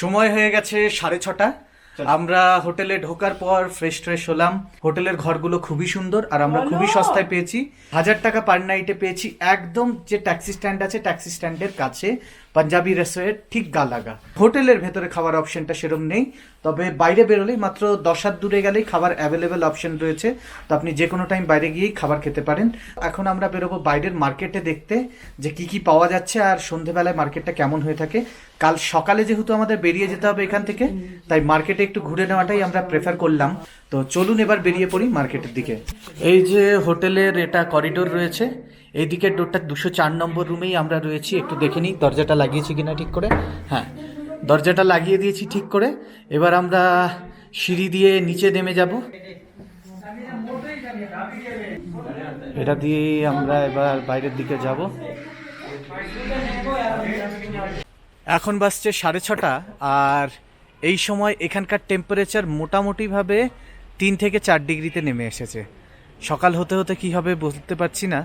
সময় হয়ে গেছে সাড়ে ছটা। আমরা হোটেলে ঢোকার পর ফ্রেশ ট্রেশ হলাম। হোটেলের ঘরগুলো খুবই সুন্দর আর আমরা খুবই সস্তায় পেয়েছি। হাজার টাকা পার নাইটে পেয়েছি। একদম যে ট্যাক্সি স্ট্যান্ড আছে ট্যাক্সি স্ট্যান্ডের কাছে। পাঞ্জাবি রেস্টুরেন্ট, ঠিক গা লাগা হোটেলের ভেতরে খাবার অপশনটা সেরকম নেই, তবে বাইরে বেরোলেই মাত্র দশ হাত দূরে গেলেই খাবার অ্যাভেলেবেল অপশন রয়েছে। তো আপনি যে কোনো টাইম বাইরে গিয়েই খাবার খেতে পারেন। এখন আমরা বেরোবো বাইরের মার্কেটে দেখতে, যে কি কি পাওয়া যাচ্ছে আর সন্ধেবেলায় মার্কেটটা কেমন হয়ে থাকে। কাল সকালে যেহেতু আমাদের বেরিয়ে যেতে হবে এখান থেকে, তাই মার্কেটে একটু ঘুরে নেওয়াটাই আমরা প্রেফার করলাম। তো চলুন এবার বেরিয়ে পড়ি মার্কেটের দিকে। এই যে হোটেলের এটা করিডোর রয়েছে এইদিকে ডোরটা দুশো চার নম্বর রুমেই আমরা রয়েছি। একটু দেখে নিই, দরজাটা লাগিয়েছি কিনা ঠিক করে? হ্যাঁ দরজাটা লাগিয়ে দিয়েছি ঠিক করে। এবার আমরা সিঁড়ি দিয়ে নিচে নেমে যাব। এটা দিয়েই আমরা এবার বাইরের দিকে যাব। এখন বাজছে সাড়ে ছটা, আর এই সময় এখানকার টেম্পারেচার মোটামুটিভাবে তিন থেকে চার ডিগ্রিতে নেমে এসেছে। সকাল হতে হতে কি হবে বলতে পারছি না।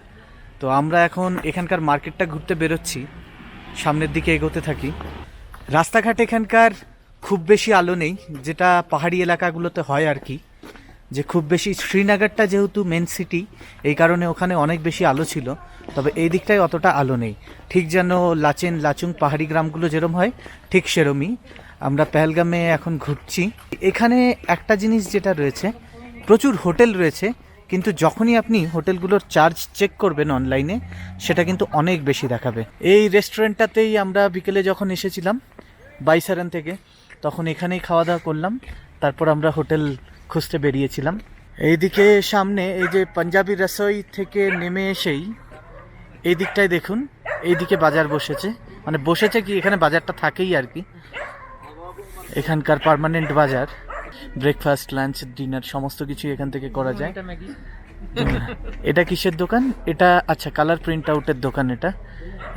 তো আমরা এখন এখানকার মার্কেটটা ঘুরতে বেরোচ্ছি। সামনের দিকে এগোতে থাকি। রাস্তাঘাট এখানকার খুব বেশি আলো নেই, যেটা পাহাড়ি এলাকাগুলোতে হয় আর কি। যে খুব বেশি শ্রীনগরটা যেহেতু মেন সিটি এই কারণে ওখানে অনেক বেশি আলো ছিল। তবে এই দিকটায় অতটা আলো নেই। ঠিক যেন লাচেন লাচুং পাহাড়ি গ্রামগুলো যেরম হয়, ঠিক সেরমই। আমরা পেহেলগামে এখন ঘুরছি। এখানে একটা জিনিস যেটা রয়েছে, প্রচুর হোটেল রয়েছে। কিন্তু যখনই আপনি হোটেলগুলোর চার্জ চেক করবেন অনলাইনে, সেটা কিন্তু অনেক বেশি দেখাবে। এই রেস্টুরেন্টটাতেই আমরা বিকেলে যখন এসেছিলাম, বাইসারান থেকে, তখন এখানেই খাওয়া দাওয়া করলাম, তারপর আমরা হোটেল খুঁজতে বেরিয়েছিলাম। এইদিকে সামনে এই যে পাঞ্জাবি রসোই থেকে নেমে এসেই, এই দিকটায় দেখুন, এইদিকে বাজার বসেছে। মানে বসেছে কি, এখানে বাজারটা থাকেই আর কি। এখানকার পার্মানেন্ট বাজার। ব্রেকফাস্ট লাঞ্চ ডিনার সমস্ত কিছু এখান থেকে করা যায়। এটা কিসের দোকান? এটা আচ্ছা কালার প্রিন্ট আউটের দোকান এটা।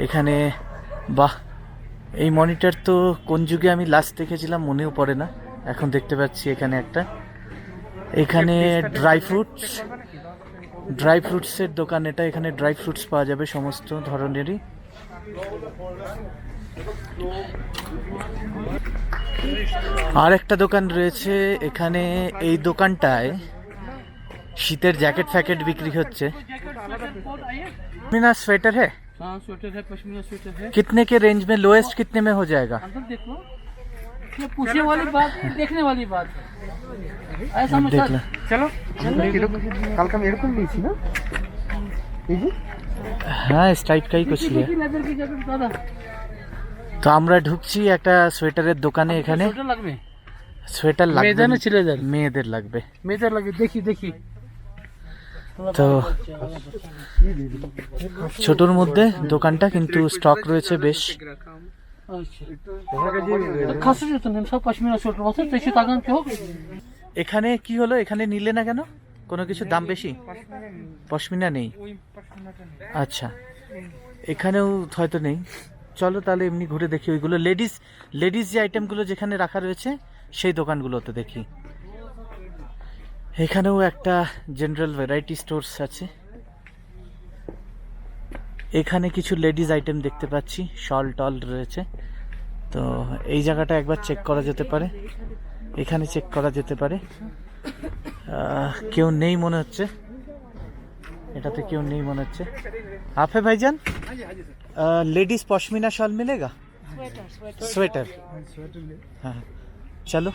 এখানে বাহ এই মনিটর তো কোন যুগে আমি লাস্ট দেখেছিলাম মনেও পড়ে না। এখন দেখতে পাচ্ছি এখানে একটা। এখানে ড্রাই ফ্রুটস ড্রাই ফ্রুটসের দোকান এটা। এখানে ড্রাই ফ্রুটস পাওয়া যাবে সমস্ত ধরনেরই। আর একটা দোকান রয়েছে এখানে এই দোকানটায় শীতের জ্যাকেট ফ্যাকেট বিক্রি হচ্ছে पश्मीना स्वेटर है हाँ स्वेटर है पश्मीना स्वेटर है कितने के रेंज में लोएस्ट कितने में हो जाएगा अंदर देखो ये पूछने वाली बात नहीं देखने वाली बात है ऐसा मत देख लो। चलो কালকে আমি এরকম নিয়েছি না এই যে হ্যাঁ इस टाइप का ही कुछ लिया তো আমরা ঢুকছি একটা সোয়েটারের দোকানে এখানে। লাগবে? সোয়েটার লাগবে। মেয়েদের না ছেলেদের? মেয়েদের লাগবে। মেয়েদের লাগবে দেখি দেখি। তো ছোটর মধ্যে দোকানটা কিন্তু স্টক রয়েছে বেশ। আচ্ছা। এখানে কি হলো? এখানে নিলে না কেন? কোনো কিছু দাম বেশি? পশমিনা নেই। আচ্ছা। এখানেও হয়তো নেই। চলো তাহলে এমনি ঘুরে দেখি ওইগুলো লেডিস লেডিস যে আইটেমগুলো যেখানে রাখা রয়েছে, সেই দোকানগুলোতে দেখি। এখানেও একটা জেনারেল ভ্যারাইটি স্টোর্স আছে। এখানে কিছু লেডিস আইটেম দেখতে পাচ্ছি, শল টল রয়েছে। তো এই জায়গাটা একবার চেক করা যেতে পারে। এখানে চেক করা যেতে পারে। কেউ নেই মনে হচ্ছে। এটাতে কেউ নেই মনে হচ্ছে। আফে ভাইজান? लेडीज़ पश्मीना शॉल मिलेगा? स्वेटर हाँ चलो।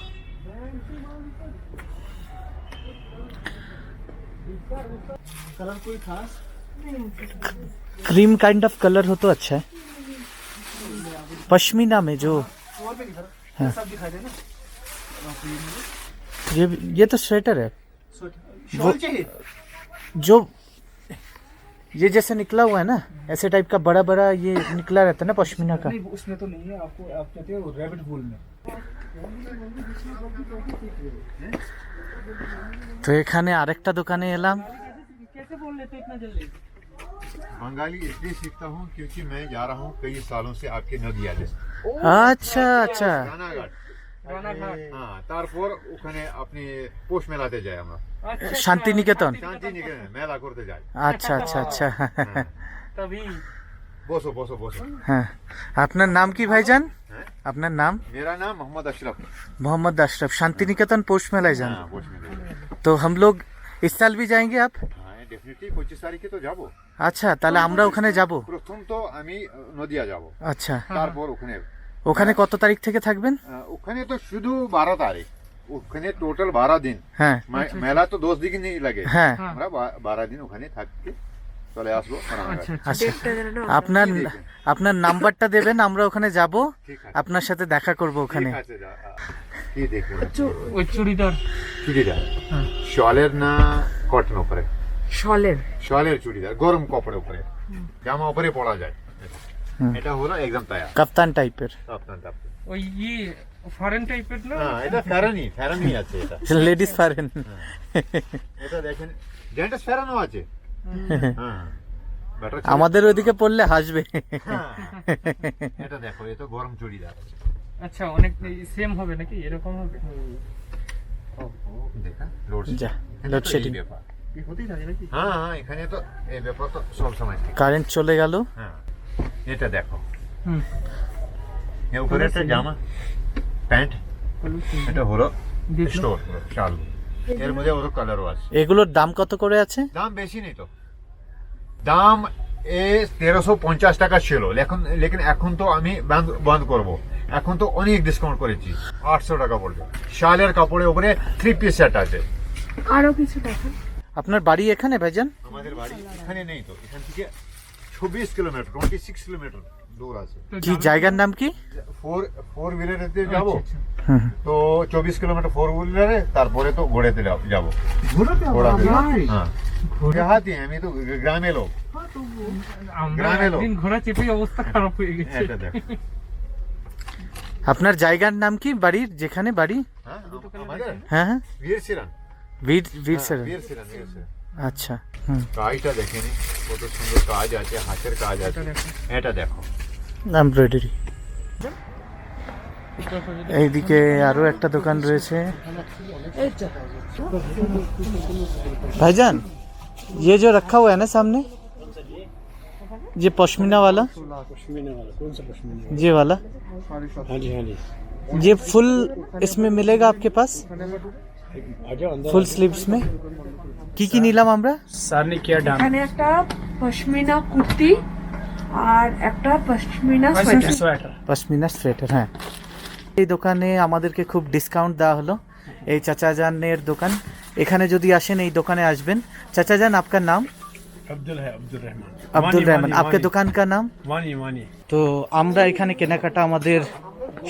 क्रीम काइंड ऑफ़ कलर हो तो अच्छा है। पश्मीना में जो हाँ। ये ये तो स्वेटर है। वो जो ये जैसे निकला हुआ है ना ऐसे टाइप का बड़ा बड़ा ये निकला रहता है ना पश्मीना का उसमें तो नहीं है आपको आप कहते हो रैबिट वूल में তো এখানে আরেকটা দোকানে এলাম कैसे बोल लेते इतना जल्दी बंगाली इसलिए सीखता हूँ क्योंकि मैं जा रहा हूँ कई सालों से आपके नदिया में আচ্ছা আচ্ছা রানাঘাট হ্যাঁ হ্যাঁ, তারপর ওখানে আপনি পৌষ মেলাতে যাই আমরা। আচ্ছা, আচ্ছা, শান্তিনিকেতন। শান্তিনিকেতন। মেলা করতে যাই। আচ্ছা আচ্ছা আচ্ছা। হ্যাঁ। বসো বসো বসো। হ্যাঁ। আপনার নাম কি ভাইজান? হ্যাঁ? আপনার নাম? মেরা নাম মোহাম্মদ আশরফ। मोहम्मद अशरफ শান্তিনিকেতন পৌষ মেলায় जान তো हम लोग इस साल भी जाएंगे आप ডেফিনেটলি পঁচিশ তারিখে তো যাব। আচ্ছা তাহলে আমরা ওখানে যাব। প্রথম তো আমি নদিয়া যাব। আচ্ছা। তারপর ওখানে ওখানে কত তারিখ থেকে থাকবেন? ওখানে তো শুধু বারো তারিখ। ওখানে টোটাল বারো দিন। হ্যাঁ। মেলা তো দশ দিন নেই লাগে। হ্যাঁ। আমরা বা- বারো দিন ওখানে থাকতে চলে আসব আচ্ছা আপনার আপনার নাম্বারটা দেবেন আমরা ওখানে যাব। আপনার সাথে দেখা করব ওখানে। চুড়িদার। চুড়িদার। হ্যাঁ। শলের না কটন উপরে? শলের। শলের চুড়িদার গরম কাপড়ের উপরে। জামা উপরে পরা যায়। এটা হলো একদম কাপ্তান টাইপের আপনার ওই ইয়ে ফরেন টাইপের না? হ্যাঁ এটা ফেরানি ফেরানি আছে এটা। লেডিস পারেন এটা দেখেন জেন্টস ফেরানো আছে। হ্যাঁ। আমাদের ওইদিকে পড়লে হাসবে। হ্যাঁ। এটা দেখো এটা তো গরম চুড়িদার। আচ্ছা অনেক সেম হবে নাকি? এরকম হবে? দেখা লোড যা হ্যাঁ হ্যাঁ এখানে তো এই ব্যাপার তো সব সময় কারেন্ট চলে গেল। হ্যাঁ। এটা দেখো। হুম। এর উপরে একটা জামা প্যান্ট এটা হলো স্টোর চাল। এর মধ্যে ওর কালারও আছে। এগুলোর দাম কত করে আছে? দাম বেশি নেই তো। দাম এ তেরোশো পঞ্চাশ টাকা ছিল। এখন লেকিন এখন তো আমি বন্ধ বন্ধ করব। এখন তো অনেক ডিসকাউন্ট করেছি আটশো টাকা পড়বে। শালের কাপড়ের উপরে থ্রি পিস সেট আছে। আরও কিছু দেখান আপনার বাড়ি এখানে ভাইজান? আমাদের বাড়ি এখানে নেই তো। এখান থেকে চব্বিশ কিলোমিটার টোয়েন্টি সিক্স কিলোমিটার দূর আছে। কি জায়গার নাম কি? ফোর ফোর হুইলারেতে যাব। আচ্ছা, তো চব্বিশ কিলোমিটার ফোর হুইলারে তারপরে তো ঘোড়াতে যাব- যাব। ঘোড়াতে হ্যাঁ। দেহাতি আমি তো গ্রামে লোক। গ্রামে লোক। ঘোড়া চেপে অবস্থা খারাপ হয়ে গেছে। এটা দেখো। আপনার জায়গার নাম কি? বাড়ির যেখানে বাড়ি? হ্যাঁ হ্যাঁ হ্যাঁ। বীর সিরান বীর হ্যাঁ, বীর সিরান আচ্ছা হুম কাজটা দেখেনি কত সুন্দর কাজ আছে হাতের কাজ আছে এটা দেখো এমব্রয়ডারি এইদিকে আরো একটা দোকান রয়েছে भाईजान ये जो रखा हुआ है ना सामने ये पश्मीना वाला ये वाला ये फुल इसमें मिलेगा आपके पास ফুল স্লিভস মে কি কি নিলাম আমরা? সারনি কেয়ার ডান এখানে একটা পশমিনা কুর্তি আর একটা পশমিনা সোয়েটার পশমিনা সোয়েটার হ্যাঁ। এই দোকানে আমাদেরকে খুব ডিসকাউন্ট দেওয়া হলো। এই চাচাজানের দোকান। এখানে যদি আসেন এই দোকানে আসবেন। চাচাজান আপনার নাম? আব্দুল রহমান। আপনার দোকান কার নাম? তো আমরা এখানে কেনাকাটা আমাদের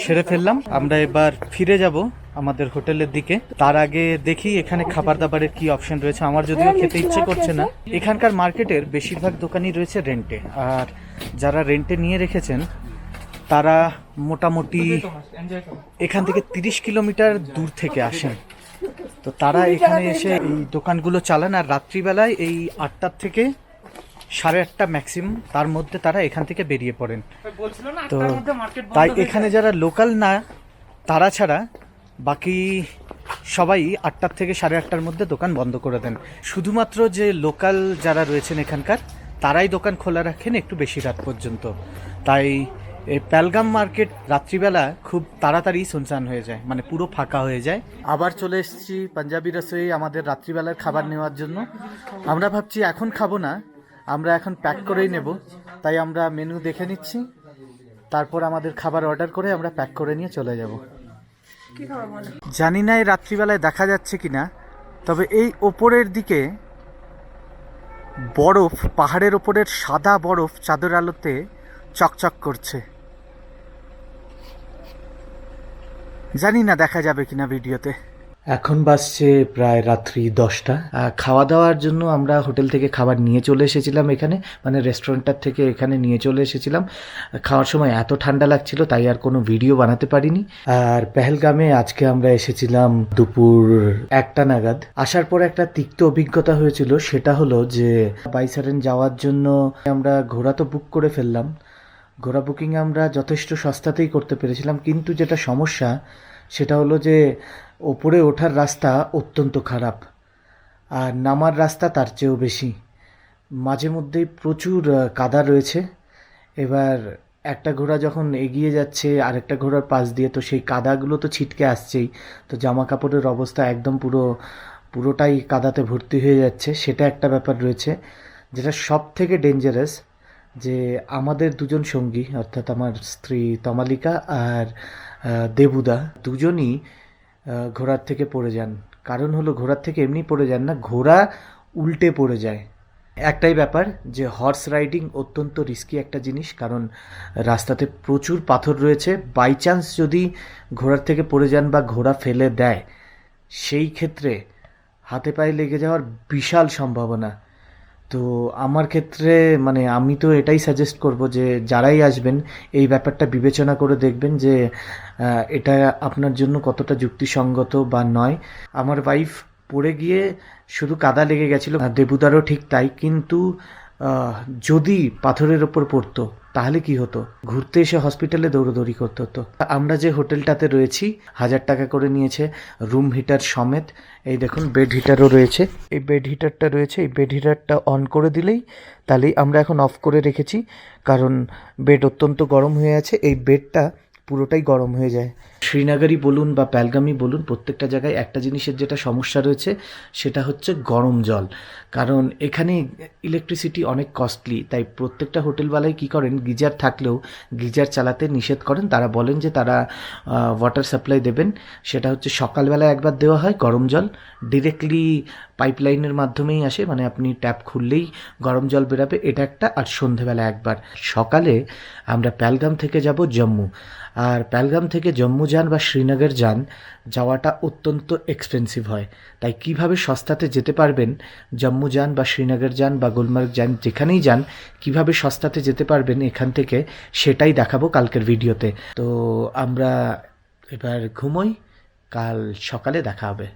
সেরে ফেললাম। আমরা এবার ফিরে যাব। আমাদের হোটেলের দিকে। তার আগে দেখি এখানে খাবার দাবারের কি অপশন রয়েছে। আমার যদিও খেতে ইচ্ছে করছে না। এখানকার মার্কেটের বেশিরভাগ দোকানই রয়েছে রেন্টে আর যারা রেন্টে নিয়ে রেখেছেন তারা মোটামুটি এখান থেকে তিরিশ কিলোমিটার দূর থেকে আসেন। তো তারা এখানে এসে এই দোকানগুলো চালান। আর রাত্রিবেলায় এই আটটার থেকে সাড়ে আটটা ম্যাক্সিমাম তার মধ্যে তারা এখান থেকে বেরিয়ে পড়েন। তো তার মধ্যে মার্কেট তাই এখানে যারা লোকাল না তারা ছাড়া বাকি সবাই আটটার থেকে সাড়ে আটটার মধ্যে দোকান বন্ধ করে দেন। শুধুমাত্র যে লোকাল যারা রয়েছেন এখানকার, তারাই দোকান খোলা রাখেন একটু বেশি রাত পর্যন্ত। তাই এই প্যালগাম মার্কেট রাত্রিবেলা খুব তাড়াতাড়ি সুনসান হয়ে যায় মানে পুরো ফাঁকা হয়ে যায়। আবার চলে এসেছি পাঞ্জাবি রসোই আমাদের রাত্রিবেলার খাবার নেওয়ার জন্য। আমরা ভাবছি এখন খাব না, আমরা এখন প্যাক করেই নেব। তাই আমরা মেনু দেখে নিচ্ছি, তারপর আমাদের খাবার অর্ডার করে আমরা প্যাক করে নিয়ে চলে যাব। জানি না এই রাত্রিবেলায় দেখা যাচ্ছে কিনা, তবে এই ওপরের দিকে বরফ, পাহাড়ের ওপরের সাদা বরফ চাদর আলোতে চকচক করছে। জানি না দেখা যাবে কিনা ভিডিওতে। এখন বাজছে প্রায় রাত্রি দশটা। খাওয়া দাওয়ার জন্য আমরা হোটেল থেকে খাবার নিয়ে চলে এসেছিলাম এখানে মানে রেস্টুরেন্টটার থেকে এখানে নিয়ে চলে এসেছিলাম। খাওয়ার সময় এত ঠান্ডা লাগছিল তাই আর কোনো ভিডিও বানাতে পারিনি। আর পেহেলগামে আজকে আমরা এসেছিলাম দুপুর একটা নাগাদ। আসার পর একটা তিক্ত অভিজ্ঞতা হয়েছিল সেটা হলো যে বাইসারেন যাওয়ার জন্য আমরা ঘোড়া তো বুক করে ফেললাম। ঘোড়া বুকিং আমরা যথেষ্ট সস্তাতেই করতে পেরেছিলাম কিন্তু যেটা সমস্যা সেটা হলো যে ওপরে ওঠার রাস্তা অত্যন্ত খারাপ, আর নামার রাস্তা তার চেয়েও বেশি। মাঝে মধ্যেই প্রচুর কাদা রয়েছে। এবার একটা ঘোড়া যখন এগিয়ে যাচ্ছে, আরেকটা ঘোড়ার পাশ দিয়ে, তো সেই কাদাগুলো তো ছিটকে আসছেই। তো জামা কাপড়ের অবস্থা একদম পুরো, পুরোটাই কাদাতে ভর্তি হয়ে যাচ্ছে। সেটা একটা ব্যাপার রয়েছে যেটা সব থেকে ডেঞ্জারাস যে আমাদের দুজন সঙ্গী, অর্থাৎ আমার স্ত্রী তমালিকা আর দেবুদা, দুজনই ঘোড়ার থেকে পড়ে যান। কারণ হলো ঘোড়ার থেকে এমনি পড়ে যান না, ঘোড়া উল্টে পড়ে যায়। একটাই ব্যাপার যে হর্স রাইডিং অত্যন্ত রিস্কি একটা জিনিস, কারণ রাস্তাতে প্রচুর পাথর রয়েছে। বাই চান্স যদি ঘোড়ার থেকে পড়ে যান বা ঘোড়া ফেলে দেয়, সেই ক্ষেত্রে হাতে পায়ে লেগে যাওয়ার বিশাল সম্ভাবনা। তো আমার ক্ষেত্রে মানে আমি তো এটাই সাজেস্ট করব যে, যারাই আসবেন, এই ব্যাপারটা বিবেচনা করে দেখবেন যে এটা আপনার জন্য কতটা যুক্তিসঙ্গত বা নয়। আমার ওয়াইফ পড়ে গিয়ে শুধু কাদা লেগে গেছিল, দেবুদারও ঠিক তাই, কিন্তু যদি পাথরের ওপর পড়তো, তাহলে কি হতো? ঘুরতে এসে হসপিটালে দৌড়দৌড়ি করতে হতো। আমরা যে হোটেলটাতে রয়েছি, হাজার টাকা করে নিয়েছে রুম হিটার সমেত। এই দেখুন বেড হিটারও রয়েছে। এই বেড হিটারটা রয়েছে। এই বেড হিটারটা অন করে দিলেই তাহলেই আমরা এখন অফ করে রেখেছি। কারণ বেড অত্যন্ত গরম হয়ে আছে। এই বেডটা পুরোটাই গরম হয়ে যায়। শ্রীনগরই বলুন বা প্যালগামই বলুন, প্রত্যেকটা জায়গায় একটা জিনিসের যেটা সমস্যা রয়েছে, সেটা হচ্ছে গরম জল। কারণ এখানে ইলেকট্রিসিটি অনেক কস্টলি তাই প্রত্যেকটা হোটেলওয়ালাই কী করেন, গিজার থাকলেও গিজার চালাতে নিষেধ করেন। তারা বলেন যে তারা ওয়াটার সাপ্লাই দেবেন। সেটা হচ্ছে সকালবেলা একবার দেওয়া হয় গরম জল ডিরেক্টলি পাইপলাইনের মাধ্যমেই আসে মানে আপনি ট্যাপ খুললেই গরম জল বেরাবে, এটা একটা। আর সন্ধেবেলা একবার। সকালে আমরা প্যালগাম থেকে যাব জম্মু। আর প্যালগাম থেকে জম্মু যান বা শ্রীনগর যান যাওয়াটা অত্যন্ত এক্সপেন্সিভ হয়। তাই কীভাবে সস্তাতে যেতে পারবেন, জম্মু যান বা শ্রীনগর যান বা গুলমার্গ যান, যেখানেই যান, কীভাবে সস্তাতে যেতে পারবেন এখান থেকে সেটাই দেখাবো কালকের ভিডিওতে। তো আমরা এবার ঘুমোই, কাল সকালে দেখা হবে।